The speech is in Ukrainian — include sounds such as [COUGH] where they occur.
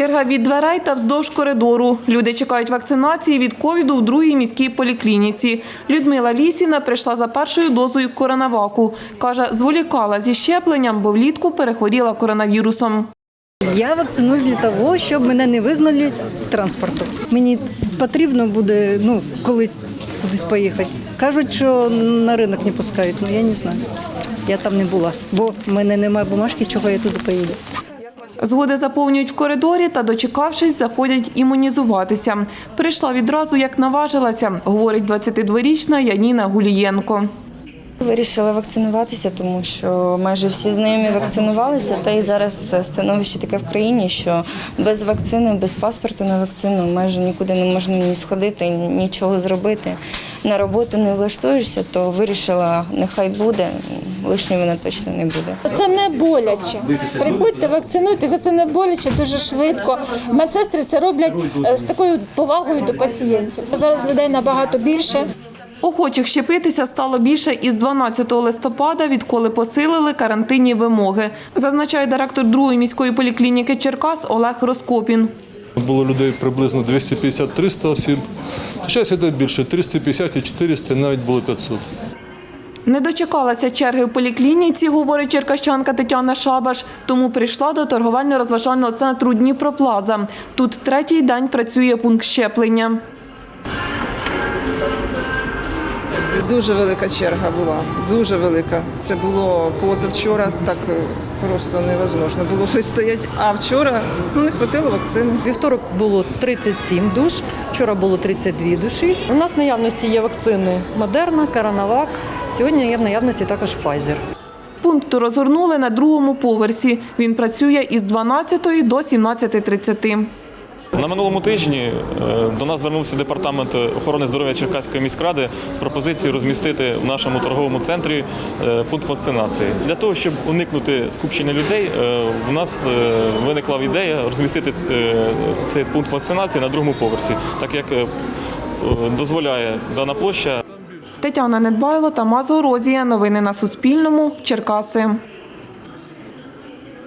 Черга від дверей та вздовж коридору. Люди чекають вакцинації від ковіду в другій міській поліклініці. Людмила Лісіна прийшла за першою дозою коронаваку. Каже, зволікала зі щепленням, бо влітку перехворіла коронавірусом. Я вакцинуюсь для того, щоб мене не вигнали з транспорту. Мені потрібно буде ну, колись кудись поїхати. Кажуть, що на ринок не пускають, але я не знаю. Я там не була, бо в мене немає бумажки, чого я туди поїду. Згоди заповнюють в коридорі та, дочекавшись, заходять імунізуватися. Прийшла відразу, як наважилася, говорить 22-річна Яніна Гулієнко. Вирішила вакцинуватися, тому що майже всі знайомі вакцинувалися. Та і зараз становище таке в країні, що без вакцини, без паспорту на вакцину майже нікуди не можна ні сходити, нічого зробити. На роботу не влаштуєшся, то вирішила, нехай буде, лишньої вона точно не буде. Це не боляче. Приходьте, вакцинуйтеся, це не боляче, дуже швидко. Медсестри це роблять е, з такою повагою до пацієнтів. Зараз людей набагато більше. Охочих щепитися стало більше із 12 листопада, відколи посилили карантинні вимоги, зазначає директор другої міської поліклініки Черкас Олег Роскопін. Було людей приблизно 250-300 осіб. Зараз іде більше 350 і 400, навіть було 500. Не дочекалася черги в поліклініці, говорить черкащанка Тетяна Шабаш, тому прийшла до торговельно-розважального центру Дніпроплаза. Тут третій день працює пункт щеплення. Дуже велика черга була, дуже велика. Це було позавчора, так просто невозможно було [LAUGHS] вистояти. А вчора ну, не хватило вакцини. Вівторок було 37 душ, вчора було 32 душі. У нас в наявності є вакцини Модерна, Коронавак. Сьогодні є в наявності також Pfizer. Пункт розгорнули на другому поверсі. Він працює із 12 до 17.30. На минулому тижні е, до нас звернувся департамент охорони здоров'я Черкаської міськради з пропозицією розмістити в нашому торговому центрі е, пункт вакцинації. Для того, щоб уникнути скупчення людей, у нас е, виникла ідея розмістити цей пункт вакцинації на другому поверсі, так як дозволяє дана площа Тетяна Недбайло та Мазо Розія. Новини на Суспільному. Черкаси.